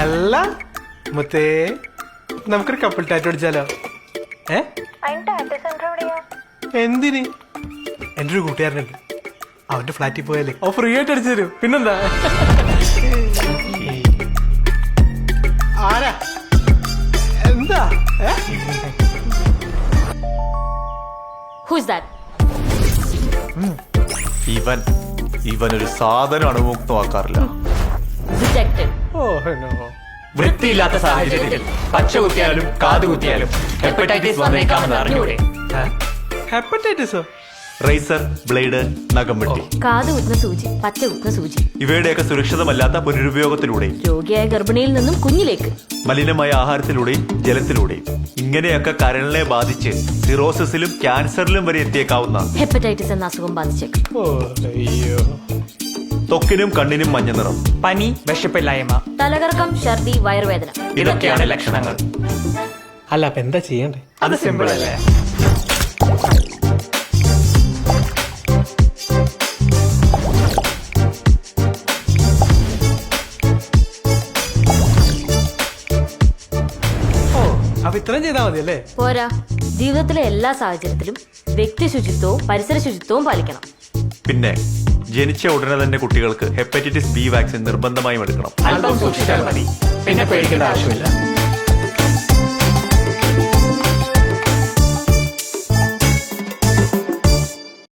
അല്ല മുത്തേ നമുക്കൊരു കപ്പിൾ ടാറ്റു അടിച്ചാലോ ഏ? എന്തിന്? എന്റെ ഒരു കൂട്ടുകാരനുണ്ട്. അവന്റെ ഫ്ലാറ്റിൽ പോയാലേ. അവ ഫ്രീ ആയിട്ട് അടിച്ചു തരും. പിന്നെന്താ? ആരാ? എന്താ? ഇവൻ ഇവൻ ഒരു സാധനം അണുമുക്തമാക്കാറില്ല ഓ വൃത്തിയില്ലാത്ത സാഹചര്യത്തിൽ പച്ച കുത്തിയാലും കാത് കുത്തിയാലും ഹെപ്പറ്റൈറ്റിസ് വന്നേക്കാമെന്ന് അറിഞ്ഞൂടെ? ഹെപ്പറ്റൈറ്റിസോ? റൈസർ ബ്ലേഡ് നഖം വെട്ടി. കാത് കുത്തുന്ന സൂചി പച്ച കുത്തുന്ന സൂചി. ഇവയുടെയൊക്കെ സുരക്ഷിതമല്ലാത്ത പുനരുപയോഗത്തിലൂടെ. രോഗിയായ ഗർഭിണിയിൽ നിന്നും കുഞ്ഞിലേക്ക്. മലിനമായ ആഹാരത്തിലൂടെയും ജലത്തിലൂടെയും ഇങ്ങനെയൊക്കെ കരളിനെ ബാധിച്ച് സിറോസിസിലും ക്യാൻസറിലും വരെ എത്തിയേക്കാവുന്ന ഹെപ്പറ്റൈറ്റിസ് എന്ന അസുഖം ബാധിച്ചേക്കും. ത്വക്കിനും കണ്ണിനും മഞ്ഞ നിറം. പനി വിശപ്പില്ലായ്മ. തലകറക്കം ഛർദി വയറുവേദന. ഇതൊക്കെയാണ് ലക്ഷണങ്ങൾ. അല്ല അപ്പൊ എന്താ ചെയ്യണ്ടേ? അത് സിമ്പിൾ അല്ലേ? ഓ അപ്പൊ ഇത്രയും ചെയ്താൽ മതി അല്ലേ പോരാ. ജീവിതത്തിലെ എല്ലാ സാഹചര്യത്തിലും വ്യക്തി ശുചിത്വവും പരിസര ശുചിത്വവും പാലിക്കണം. പിന്നെ ജനിച്ച ഉടനെ തന്നെ കുട്ടികൾക്ക് ഹെപ്പറ്റൈറ്റിസ് ബി വാക്സിൻ നിർബന്ധമായും എടുക്കണം. അല്പം സൂക്ഷിച്ചാൽ മതി. പിന്നെ പേടിക്കേണ്ട ആവശ്യമില്ല.